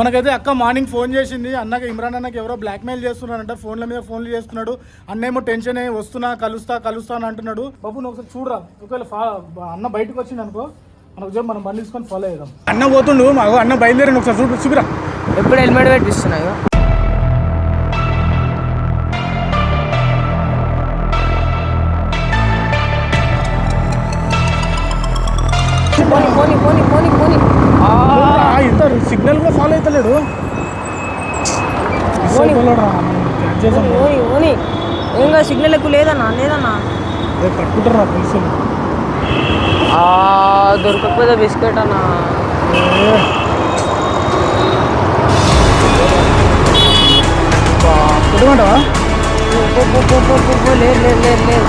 మనకైతే అక్క morning phone చేసింది. అన్నకి ఇమ్రాన్ అన్నకి ఎవరో బ్లాక్మెయిల్ చేస్తున్నారంట. ఫోన్ల మీద ఫోన్లు చేస్తున్నాడు. అన్నేమో టెన్షన్ అయ్యి వస్తున్నా కలుస్తా కలుస్తా అని అంటున్నాడు. బాబు నువ్వు ఒకసారి చూడరా. ఒకవేళ ఫా- అన్న బయటకు వచ్చింది అనుకో మనకు చెప్పి మనం బండి తీసుకొని ఫాలో అయ్యాం అన్న పోతుండు. మాకు అన్న బయలుదేరి ఒకసారి చూడు చూపిరా. ఎప్పుడు హెల్మెట్ పెట్టిస్తున్నాయో సిగ్నల్ కూడా ఫాలో అవుతలేడు పోనీ ఇంకా సిగ్నల్ ఎక్కువ లేదన్నా లేదన్నా. పట్టుకుంటారా పోలీసులు దొరకకపోతే బిస్కెట్ అన్నా. లేదు లేదు లేదు లేదు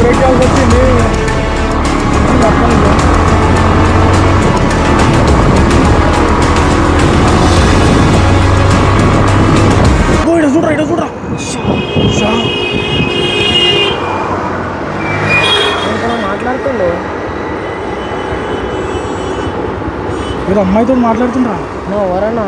బ్రేక్ చేయాల్సి వచ్చింది. చూడరా ఇడ చూడరా షా, షా. ఇంకా మాట్లాడుతుండే మీరు అమ్మాయితో మాట్లాడుతుండ్రా నువ్వు ఎవరన్నా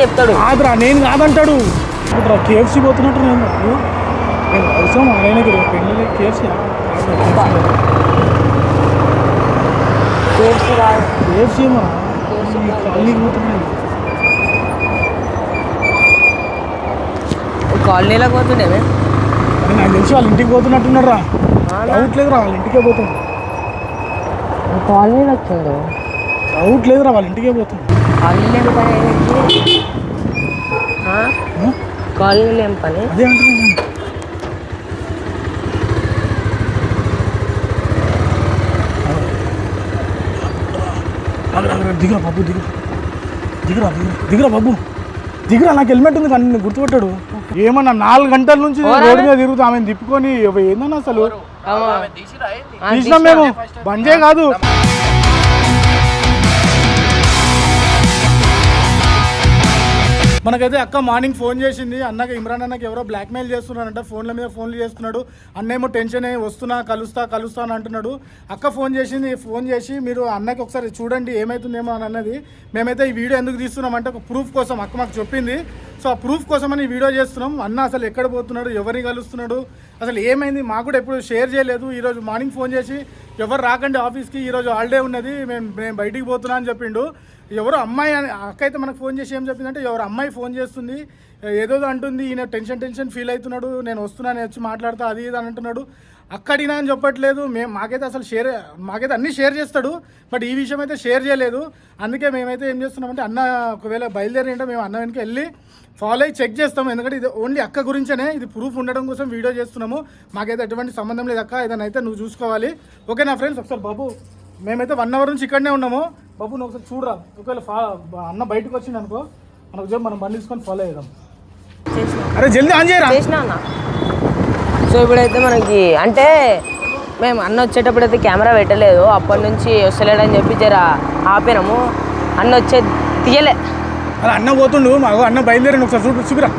చెప్తాడు. కాదురా నేను కాదంటాడు. ఇప్పుడు కేఎఫ్సీ పోతున్నట్టు నేను. నేను అవసరం ఆయనకి పెళ్ళి కేఎఫ్సీ కేఎఫ్సీ కాలనీకి పోతున్నాయి. కాలనీలోకి పోతుండేమే అని నాకు తెలిసి వాళ్ళ ఇంటికి పోతున్నట్టున్నారు రా డౌట్ లేదురా వాళ్ళ ఇంటికే పోతుంది. కాలనీలో వచ్చిండు. డౌట్ లేదురా వాళ్ళ ఇంటికే పోతుంది. కాలనీలో ఏం పని ఆయనకి? ఆ? ఆ? కాలనీలో ఏం పని దిగురా బాబు దిగు దిగురా దిగురా దిగురా బాబు. దిగురా నాకు హెల్మెట్ ఉంది కానీ నేను గుర్తుపట్టాడు. ఏమన్నా నాలుగు గంటల నుంచి. రోడ్డు మీద తిరుగుతా ఆమెను తిప్పుకొని ఏందన్నా అసలు? తీసినా. మేము. బంజే కాదు. మనకైతే అక్క మార్నింగ్ ఫోన్ చేసింది. అన్నకి ఇమ్రాన్ అన్నకి ఎవరో బ్లాక్మెయిల్ చేస్తున్నారంట. ఫోన్ల మీద ఫోన్లు చేస్తున్నాడు. అన్నేమో టెన్షన్ అయ్యి వస్తున్నా కలుస్తా కలుస్తా అని అంటున్నాడు. అక్క ఫోన్ చేసింది ఫోన్ చేసి మీరు అన్నకి ఒకసారి చూడండి ఏమవుతుందేమో అని అన్నది. మేమైతే ఈ వీడియో ఎందుకు తీస్తున్నామంటే ఒక ప్రూఫ్ కోసం అక్క మాకు చెప్పింది. సో ఆ ప్రూఫ్ కోసమని వీడియో చేస్తున్నాం. అన్న అసలు ఎక్కడ పోతున్నాడు ఎవరిని కలుస్తున్నాడు అసలు ఏమైంది మాకు కూడా ఎప్పుడు షేర్ చేయలేదు. ఈరోజు మార్నింగ్ ఫోన్ చేసి ఎవరు రాకండి ఆఫీస్కి ఈరోజు హాలిడే ఉన్నది మేము మేము బయటికి పోతున్నా అని చెప్పిండు. ఎవరు అమ్మాయి అని అక్క అయితే మనకు ఫోన్ చేసి ఏం చెప్పిందంటే ఎవరు అమ్మాయి ఫోన్ చేస్తుంది ఏదో అంటుంది ఈయన టెన్షన్ టెన్షన్ ఫీల్ అవుతున్నాడు నేను వస్తున్నాను వచ్చి మాట్లాడతా అది ఇది అని అంటున్నాడు. అక్కడినా అని చెప్పట్లేదు మేము మాకైతే అసలు షేర్ మాకైతే అన్నీ షేర్ చేస్తాడు బట్ ఈ విషయం అయితే షేర్ చేయలేదు. అందుకే మేమైతే ఏం చేస్తున్నామంటే అన్న ఒకవేళ బయలుదేరి ఉంటే మేము అన్న వెనక వెళ్ళి ఫాలో అయ్యి చెక్ చేస్తాము. ఎందుకంటే ఇది ఓన్లీ అక్క గురించేనే ఇది ప్రూఫ్ ఉండడం కోసం వీడియో చేస్తున్నాము. మాకైతే ఎటువంటి సంబంధం లేదు అక్క ఏదైనా అయితే నువ్వు చూసుకోవాలి. ఓకే నా ఫ్రెండ్స్ ఒకసారి బాబు. మేమైతే వన్ అవర్ నుంచి ఇక్కడనే ఉన్నాము. బాబు నువ్వు ఒకసారి చూడరా. ఒకవేళ ఫా అన్న బయటకు వచ్చింది అనుకో మనకు చెప్పి మనం బండి తీసుకొని ఫాలో అయ్యాం అరే జల్దీ ఆన్ చేయరా? చేసినా అన్న. సో ఇప్పుడైతే మనకి అంటే మేము అన్న వచ్చేటప్పుడు అయితే కెమెరా పెట్టలేదు. అప్పటి నుంచి వస్తలేడని చెప్పి జర ఆపినాము అన్న వచ్చే తీయలే. అరే అన్న పోతుండు. మాకు అన్న బయలుదేరి ఒకసారి చూడు చూపిరా.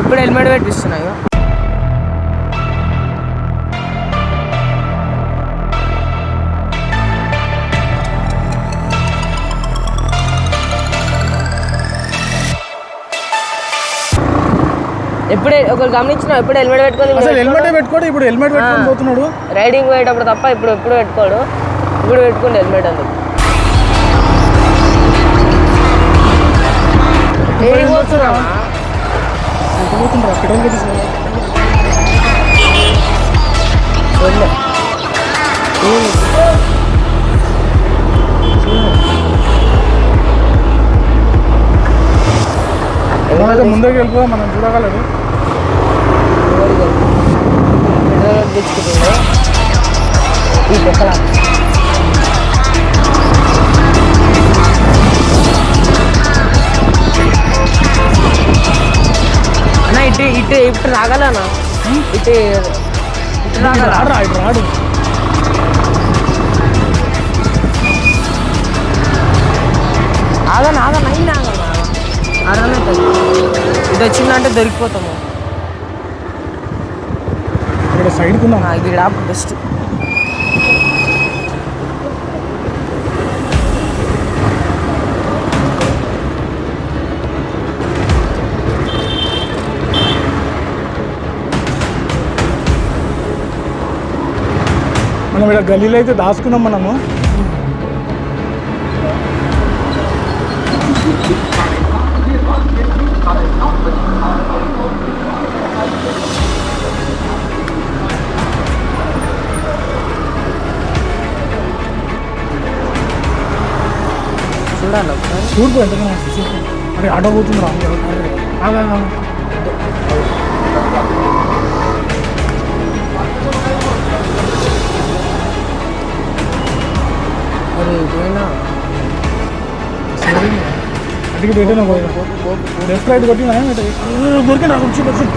ఎప్పుడు హెల్మెట్ పెట్టిస్తున్నాయో. ఎప్పుడే ఒకరు గమనించిన ఎప్పుడు హెల్మెట్ పెట్టుకొని అసలు హెల్మెట్ పెట్టుకోడు ఇప్పుడు హెల్మెట్ పెట్టుకొని. పోతున్నాడు. రైడింగ్ పోయేటప్పుడు తప్ప ఇప్పుడు ఎప్పుడు పెట్టుకోడు. ఇప్పుడు పెట్టుకోండి హెల్మెట్ అందుకు. పెట్రోల్ మనమైతే ముందుకు వెళ్ళిపోదాం మనం చూడగలరు. ఈ అన్న ఇటు ఇటు ఇటు రాగలనా ఇటు ఇటు రాగల రాడు ఇటు రాడు. ఆగను ఆగను అయినా ఆగను? అర్థమవుతుంది ఇది వచ్చిందంటే దొరికిపోతాము. ఇక్కడ ఉన్నాం ఇది బెస్ట్ మనం ఇక్కడ గల్లీలో అయితే దాచుకున్నాం మనము. చూడాలి ఒకసారి చూడుకో ఎంత చూడుకో అరే ఆటో పోతుంది రా ఆగు, ఆగు, ఆగు. అరే ఇదేనా సరే. అటుకి పెట్టినా పోయి లెఫ్ట్ రైట్ కొట్టినా దొరికిన రా కొంచెం కొంచెం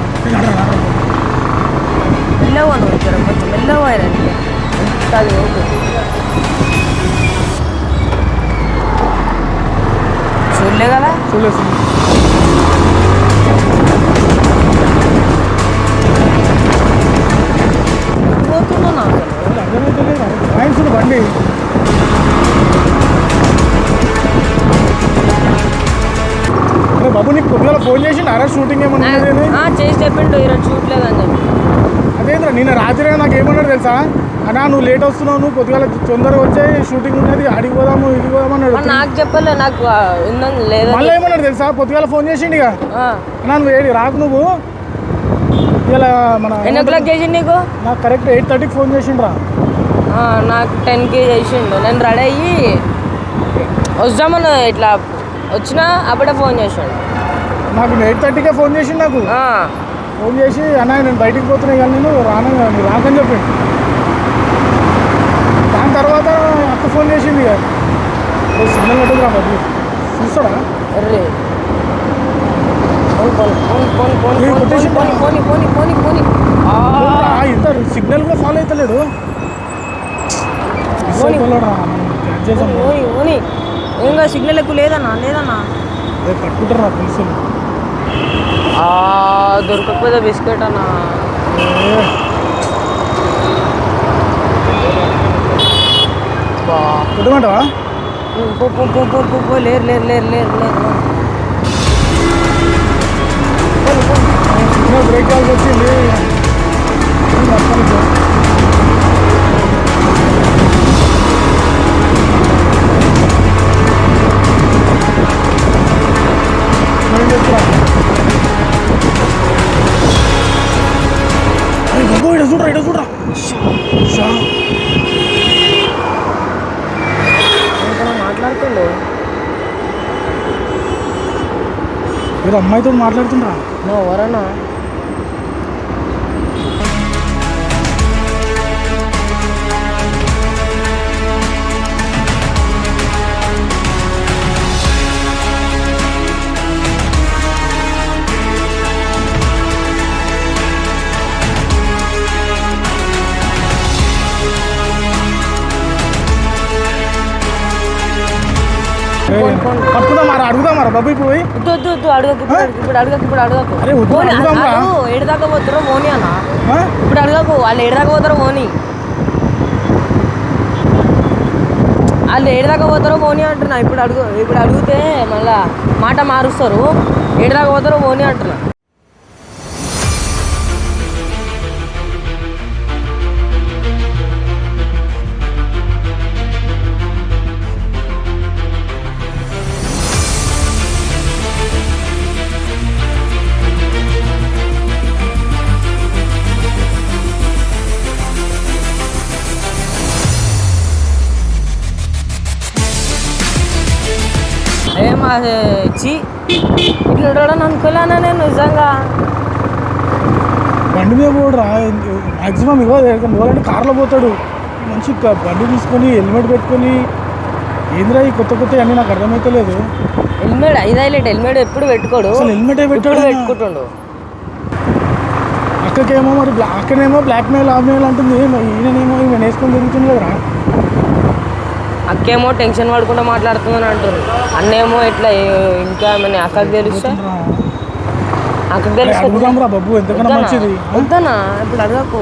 మెల్లవా నువ్వు జర కొంచెం మెల్లవా రండి అది ఓకే చూడలే కదా చూడలేదు ఫోన్ చేసి అరే షూటింగ్ ఏమన్నా చేసి చెప్పిండు ఈరోజు చూడలేదు అని చెప్పి. అదేంద్రా నిన్న రాత్రి నాకు ఏమన్నాడు తెలుసా? అన్నా నువ్వు లేట్ వస్తున్నావు నువ్వు కొద్దిగా తొందరగా వచ్చాయి షూటింగ్ ఉన్నది అడిగి పోదాము ఇది పోదాము అన్నాడు. మరి నాకు చెప్పలే నాకు ఉందని మళ్ళీ లేదని ఏమన్నాడు తెలుసా? పొద్దుగాల ఫోన్ చేసిండు ఇక. అన్నా నువ్వు ఏడి రాకు నువ్వు? ఇలా మన ఎన్ని క్లాక్ చేసిండు నీకు? నాకు కరెక్ట్ ఎయిట్ థర్టీకి ఫోన్ చేసిండ్రా. నాకు టెన్కి చేసిండు. నేను రెడీ అయ్యి వద్దామని ఇట్లా వచ్చినా అప్పుడే ఫోన్ చేసాడు. నాకు ఎయిట్ థర్టీకే ఫోన్ చేసిండు నాకు. ఫోన్ చేసి అన్న నేను బయటికి పోతున్నా కానీ నేను రాను రాకని చెప్పిండు దాని తర్వాత అక్క ఫోన్ చేసింది ఇక. సిగ్నల్ కట్టుకురా బాబు. చూస్తాడా? ఆ, ఇంత సిగ్నల్ కూడా ఫాలో అవుతలేడు చేసాం. ఏం కాదు సిగ్నల్ ఎక్కువ లేదన్నా లేదన్నా. పట్టుకుంటారా పోలీసులు. ఆ, దొరకకపోతే బిస్కెట్ అన్నా. పో, లేరు లేరు లేరు లేరు లేరు. బ్రేక్ కావాల్సి వచ్చింది. మీరు అమ్మాయితో మాట్లాడుతుండ్రా? నువ్వు ఎవరన్నా పట్టుకుందాం మరి అడుగుదాం మరి బాబు ఇప్పుడు పోయి? వద్దు వద్దు వద్దు అడగకు ఇప్పుడు అడగకు, ఇప్పుడు అడగకు. అరే వద్దు, పోనీ, అడుగుదాం రా. అడుగు ఏడుదాకా పోతారో మోని అన్న. ఆ? ఇప్పుడు అడగకు వాళ్ళు ఏడుదాకా పోతారో మోని వాళ్ళు ఏడుదాకా పోతారో మోని అంటున్నా. ఇప్పుడు అడుగు ఇప్పుడు అడిగితే మళ్ళా మాట మారుస్తారు. ఏడుదాకా పోతారో మోని అంటున్నా. చి ఇట్లా ఉంటాడని అనుకోలేనా నేను నిజంగా. బండి మీద పోడురా మాక్సిమం ఇగో పోవాలంటే కార్లో పోతాడు. మంచి బండి తీసుకొని హెల్మెట్ పెట్టుకొని. ఏంద్రా ఈ కొత్త కొత్త అన్నీ నాకు అర్థమైతే లేదు హెల్మెట్ ఐదు హైలైట్ హెల్మెట్ ఎప్పుడు పెట్టుకోడు. హెల్మెటే పెట్టాడు. పెట్టుకుంటుండు. అక్కకేమో మరి అక్కనేమో బ్లాక్ మెయిల్ ఆ మెయిల్ అంటుంది ఈయననేమో ఈమె వేసుకొని తిరుగుతుంది కదరా అక్కేమో టెన్షన్ పడకుండా మాట్లాడుతుందని అంటారు అన్నేమో ఇట్లా ఇంకా ఏమైనా అక్కకి తెలిస్తే అక్కకి అరే, తెలిస్తే? మంచిది. వద్దనా? ఇప్పుడు అడగకు.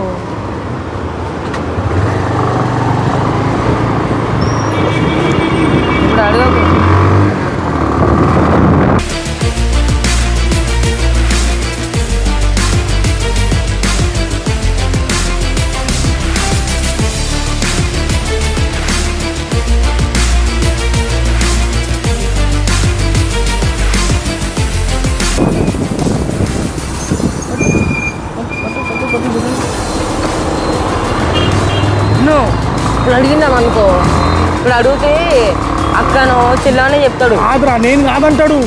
చెప్తాడు. కాదురా నేను కాదంటాడు.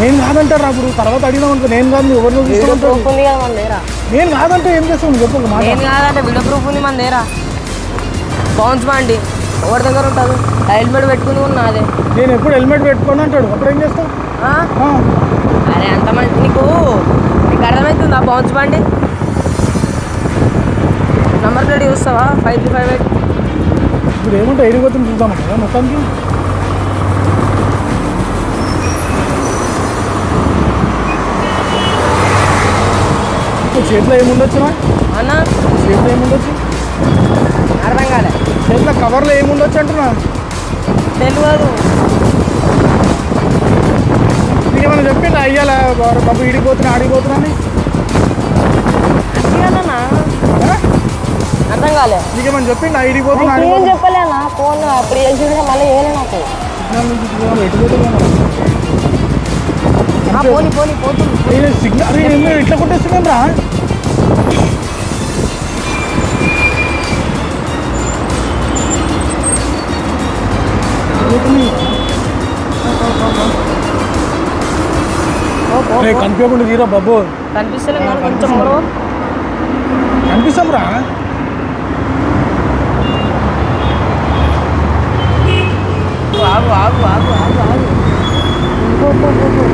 నేను కాదంటారు అప్పుడు తర్వాత అడిగినాం అనుకో నేను కాదు ఎవరినో ప్రూఫ్ ఉంది కదా మన దగ్గర. నేను కాదంటే ఏం నువ్వు చెప్పు నేను కాదంటే వీడియో ప్రూఫ్ ఉంది మన దగ్గర. బౌన్స్ బాండి. ఎవరి దగ్గర ఉంటుంది? హెల్మెట్ పెట్టుకుని ఉన్నది నేను ఎప్పుడు హెల్మెట్ పెట్టుకోను అంటాడు. అప్పుడు ఏం చేస్తావు? అరే అంత మంచి నీకు నీకు అర్థమవుతుందా బౌన్స్ బాండి? నంబర్ ప్లేట్ చూస్తావా? ఫైవ్ త్రీ ఫైవ్ ఎయిట్ ఇప్పుడు ఏమంటే ఎడిపోతుంది చూద్దాం మొత్తానికి. చేతిలో ఏముండొచ్చునా? అన్న? చేతిలో ఏముండొచ్చు? అర్థం కాలే. చేతిలో కవర్లో ఏముండొచ్చు అంటున్నా? తెలియదు నీకేమైనా చెప్పిందా అయ్యాల? బాబు ఇడిపోతున్నా ఆడిపోతున్నా అని? అర్థం కాలే. నీకేమైనా చెప్పిందా ఇడిపోతున్నా ఏం చెప్పలేనా? ఫోన్ అప్పుడు చేసి మళ్ళీ చేయలే నాకు సిగ్నల్ ఏమి ఇట్లా కొట్టేస్తున్నాం రా. కనిపించకుండా తీరా బాబు. కనిపిస్తలే కానీ కొంచెం కనిపిస్తాం రా. ఆగు ఆగు ఆగు ఆగు ఆగు పో, పో, పో, పో.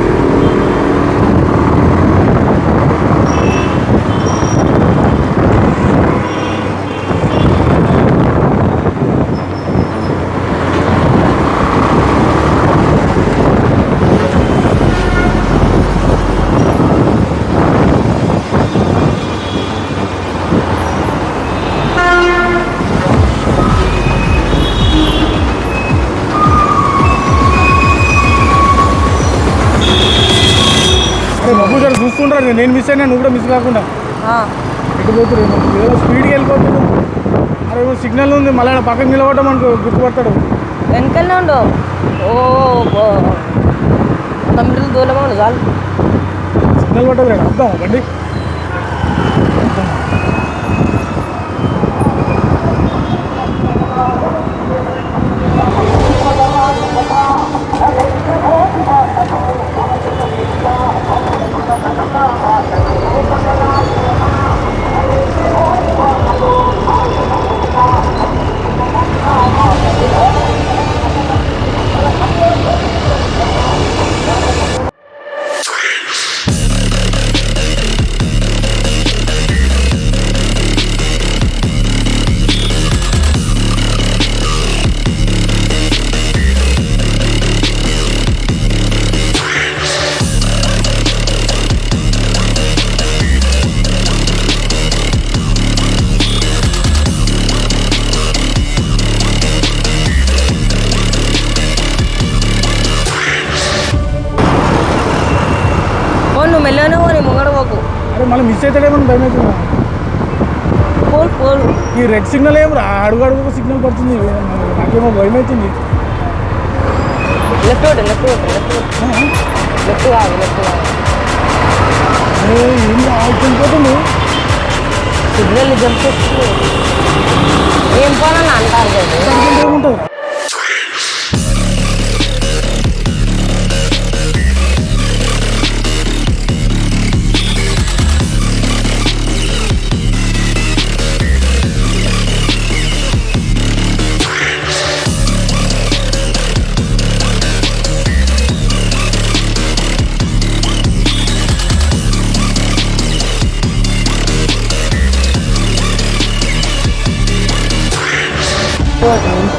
అరే బాబు జర చూస్తుండ్రా నేను మిస్ అయినా నువ్వు కూడా మిస్ కాకుండా. ఎటు పోతురు ఏదో స్పీడ్కి వెళ్ళిపోతుంది అరే సిగ్నల్ ఉంది మళ్ళీ ఆడ పక్కన నిలబడటం అనుకో గుర్తుపడతాడు. వెనకనే ఉండు ఓ దూరమే? ఉండు చాలు. సిగ్నల్ పట్టదు అర్థం బండి? అరే మళ్ళీ మిస్ అవుతాడేమో భయం అవుతుందా ఈ రెడ్ సిగ్నల్ ఏం రా అడుగు అడుగు సిగ్నల్ పడుతుంది. నాకేమో భయం అవుతుంది. లెఫ్ట్ కొట్టు లెఫ్ట్ కొట్టు లెఫ్ట్ కొట్టు ఆ? లెఫ్ట్ కాదు లెఫ్ట్ కాదు అరే ఏం ఆగిపోతుంది సిగ్నల్ జంప్ ఏం పోనని అంటారు ఏముంటుంది?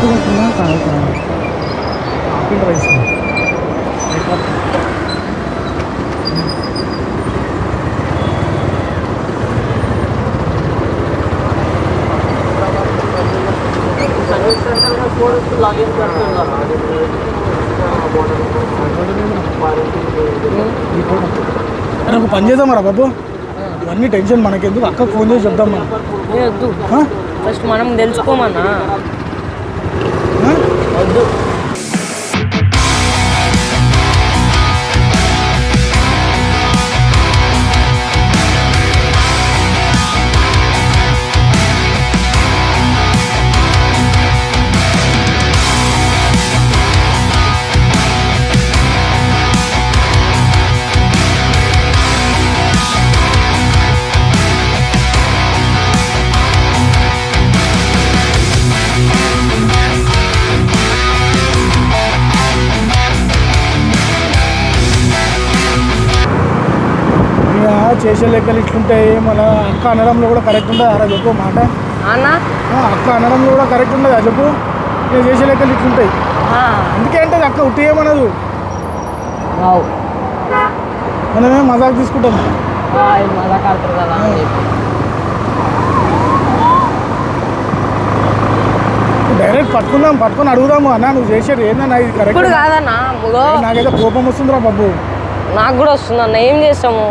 కాదు కాదు ఆపిల్ రైస్ అరే ఒక పని చేద్దాం రా బాబు ఇవన్నీ టెన్షన్ మనకెందుకు అక్క ఫోన్ చేసి చెప్దాం మనం వద్దు? ఫస్ట్ మనం తెలుసుకోమన్నా? వద్దు చేసే లెక్కలు ఇట్లుంటాయి. మన అక్క అనడంలో కూడా కరెక్ట్ ఉండదు అరా చెప్పు మాట. అన్నా? ఆ, అక్క అనడంలో కూడా కరెక్ట్ ఉండదు చెప్పు. నేను చేసే లెక్కలు ఇట్లుంటాయి. ఆ, అందుకే అంటే అక్క ఉట్టి ఏమనదు. మనమే మజాక్ తీసుకుంటాం. ఆ, మజాక్ ఆడుతారు కదా డైరెక్ట్ పట్టుకుందాం పట్టుకొని అడుగుదాము అన్న. నువ్వు చేసేది ఏందన్నా ఇది కరెక్ట్ కాదన్నా ముగో నాకైతే కోపం వస్తుందిరా బాబు. నాకు కూడా వస్తుంది అన్న ఏం చేస్తాము?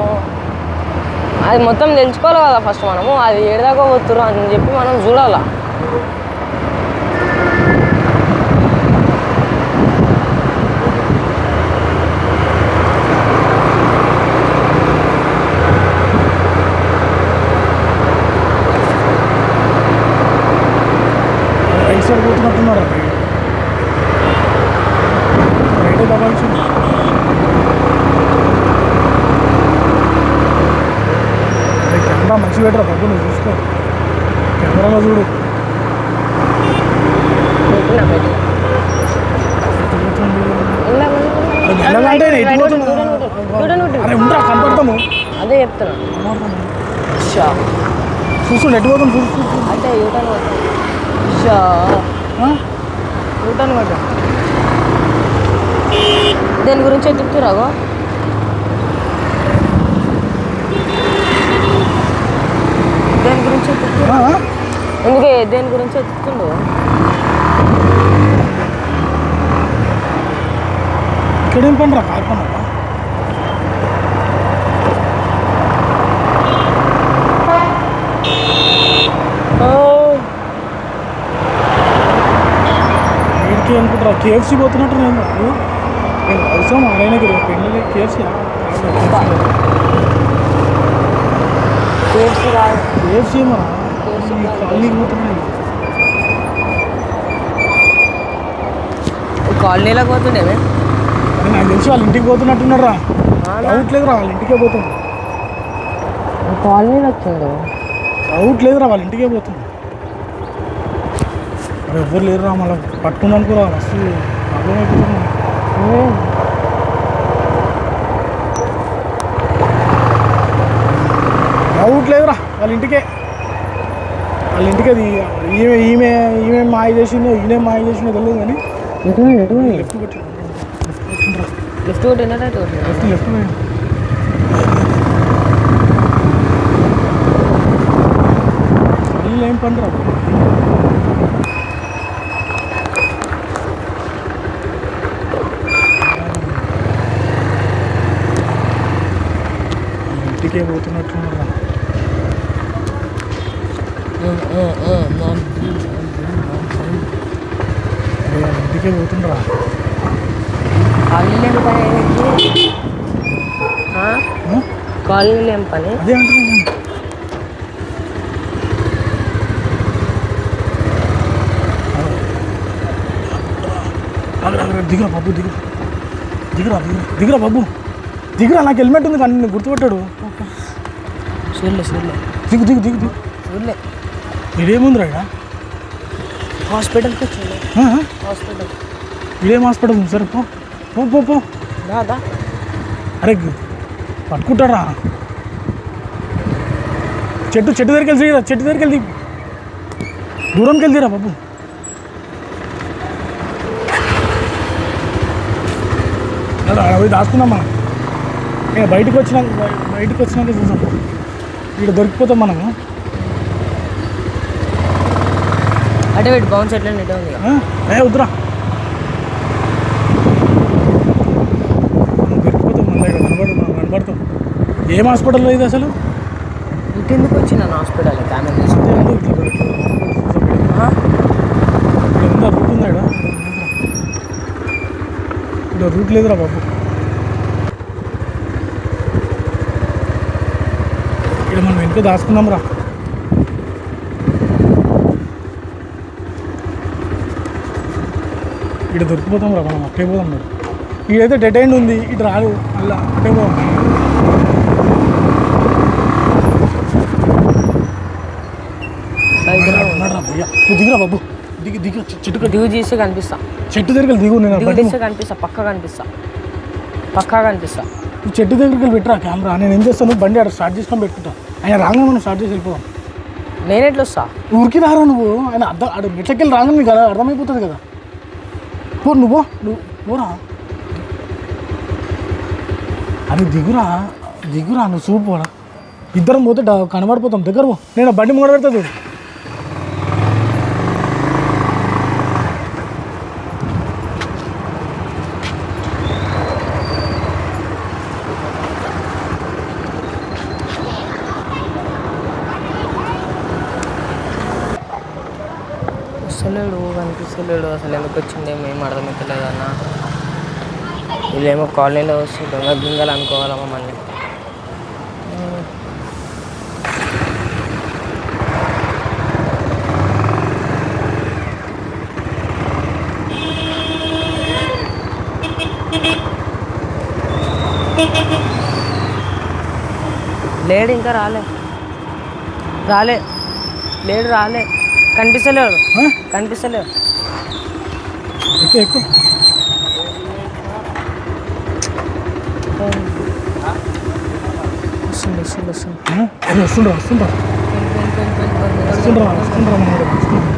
అది మొత్తం తెలుసుకోవాలి కదా ఫస్ట్ మనము. అది ఏడదాకా పోతురు అని చెప్పి మనం చూడాలా రైట్ సైడ్ పోతున్నట్టున్నారు రైట్ దబాల్సి మంచి పెట్టరా నువ్వు చూసుకో. కెమెరాలో చూడు. అది చెప్తున్నా. షా. చూసు ఎటు పోతాం చూసు చూసు. అంటే యూటర్న్ కొట్టాం షా. ఆ? యూటర్న్ కొట్టాం దేని గురించి ఎత్తుకురాగో దేని గురించి? ఎందుకే దేని గురించి ఎత్తుకుండు ఇక్కడేం పని రా కార్ పని అబ్బా. వీడికి అనుకుంటారా కేఎఫ్సీ పోతున్నట్టు నేను అవసరం ఆయనకి పెళ్ళి కేఎఫ్సీ కేఎఫ్సీ కేఎఫ్సీ కాలనీలోకి పోతుండేమే అని నాకు తెలిసి వాళ్ళ ఇంటికి పోతున్నట్టున్నారా అవునా? డౌట్ లేదురా వాళ్ళ ఇంటికే పోతుంది. కాలనీలో వచ్చిండు. డౌట్ లేదురా వాళ్ళ ఇంటికే పోతుంది. మరి ఎవ్వరు లేరురా మళ్ళీ పట్టుకున్నాను రా మస్తు ప్రాబ్లం అయిపోతుంది డౌట్ లేదురా వాళ్ళ ఇంటికే. వాళ్ళ ఇంటికి అది ఈమె ఈమె ఈమె మాయ చేసిందో ఈయన మాయ చేసిందో తెలియదు కానీ లెఫ్ట్ కొట్టి లెఫ్ట్ కొట్టినా రైట్ కొట్టినా లెఫ్ట్ లెఫ్ట్ మళ్ళీ ఏం పని రా ఇంటికే పోతున్నట్టున్నారా ఇంటికే పోతుండ్రా. కాలనీలో ఏం పని? కాలనీలో ఏం పని అదే దిగురా బాబు దిగు. దిగురా దిగురా దిగురా బాబు. దిగురా నాకు హెల్మెట్ ఉంది కానీ నేను గుర్తుపట్టాడు. చూడలే చూడలే. దిగు దిగు దిగు దిగు. చూడలే. ఇదేముంది రాయడా హాస్పిటల్కి వచ్చింది హాస్పిటల్. ఇదేం హాస్పిటల్ ఉంది సార్? పో పో పో రాదా అరే పట్టుకుంటారా చెట్టు చెట్టు దగ్గరికి వెళ్తే చెట్టు దగ్గరికి వెళ్తే దూరంకి వెళ్తేరా బాబు. అవి దాచుకుందాం మనం. ఏ బయటకు వచ్చినాక బయటకు వచ్చినాక చూసాం ఇక్కడ దొరికిపోతాం మనము. అటే పెట్టి బౌన్స్ ఎట్లా ఇటే ఉంది? ఏ వద్దురా. కనబడతాం. ఏం హాస్పిటల్లో ఇది అసలు? ఇటు ఎందుకు వచ్చిన హాస్పిటల్ క్యామెరా తీసి ఇదే ఉంది, ఇట్లా పెట్టి చూసాం. ఆ? ఇక్కడ ఉందా? రూట్ ఉందా ఇక్కడ? రూట్ లేదురా బాబు. ఇక్కడ మనం వెనుక దాచుకుందాం రా ఇక్కడ దొరికిపోతాం రా మనం అట్టే పోదాం మరి. ఇదైతే డెడ్ ఎండ్ ఉంది ఇటు రాదు అలా అట్టే పోదాం. నువ్వు దిగురా బాబు. దిగి దిగి చెట్టు దిగు తీస్తే కనిపిస్తా. చెట్టు దగ్గరికి దిగు నేను కనిపిస్తా పక్క కనిపిస్తా. పక్కా కనిపిస్తా. ఈ చెట్టు దగ్గరికి పెట్టరా కెమెరా? నేను ఏం చేస్తాను? బండి అక్కడ స్టార్ట్ చేసుకొని పెట్టుకుంటా. ఆయన రాగా మనం స్టార్ట్ చేసి వెళ్ళిపోదాం. నేను ఎట్లా వస్తా? ఊరికి రారా నువ్వు? ఆయన అర్థం అక్కడ మెట్లకెళ్ళి రాగా నీకు కదా అర్థమైపోతుంది కదా. పో నువ్వు నువ్వు పోరా. అది దిగురా. దిగురా నువ్వు చూపు పోరా ఇద్దరం పోతే కనబడిపోతాం. దగ్గర పో. నేను బండి ముంగడ పెడతా చూడు. కనిపిస్తలేడు కనిపిస్తలేడు అసలు ఎందుకు వచ్చిందేమో ఏం అర్థమవుతలేదు అన్న. వీళ్ళేమో కాలనీలో వస్తే దొంగ గింగలు అనుకోవాలా మమ్మల్ని లేడు ఇంకా రాలే. రాలే. లేడు రాలే. కనిపిస్తలేడు? కనిపిస్తలేడు ఎక్కువ ఎక్కువ వస్తుంది వస్తుంది వస్తుంది? అరే వస్తుండ్రా వస్తుండ్రా వస్తుండ్రా వస్తుండ్రా మనోడు వస్తుండ్రా.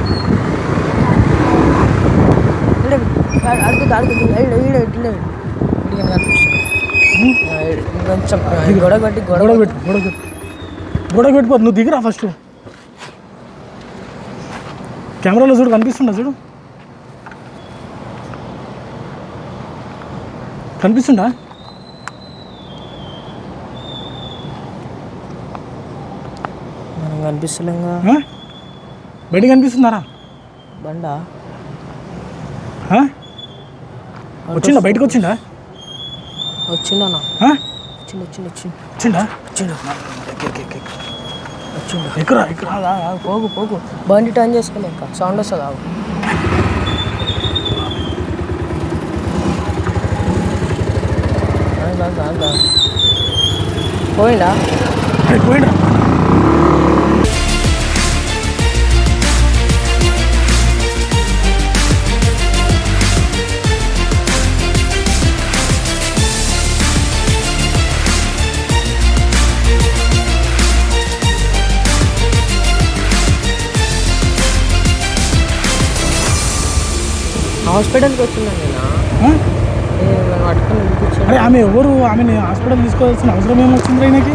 అడుగుతుంది ఈ గొడవ కట్టి గొడవ పెట్టు గొడవ పెట్టు. గొడవ పెట్టిపోదు నువ్వు దిగురా ఫస్ట్ కెమెరాలో చూడు కనిపిస్తుందా చూడు? కనిపిస్తుందా? మనం కనిపిస్తలేంగా. ఆ? బయట కనిపిస్తుందారా? బండా? వచ్చిందా బయటకు వచ్చిందా వచ్చిండనా? ఆ? వచ్చిండు వచ్చిండు వచ్చిండు. వచ్చిందా ఆగు, ఆగు, పోగు పోగు. బండి టర్న్ చేసుకోలే ఇంకా. సౌండ్ వస్తుంది ఆగు. ఆగు, ఆగు, హాస్పిటల్కి వచ్చిందండి అరే ఆమె ఎవరు? ఆమెని హాస్పిటల్ తీసుకోవాల్సిన అవసరం ఏమొచ్చింది ఆయనకి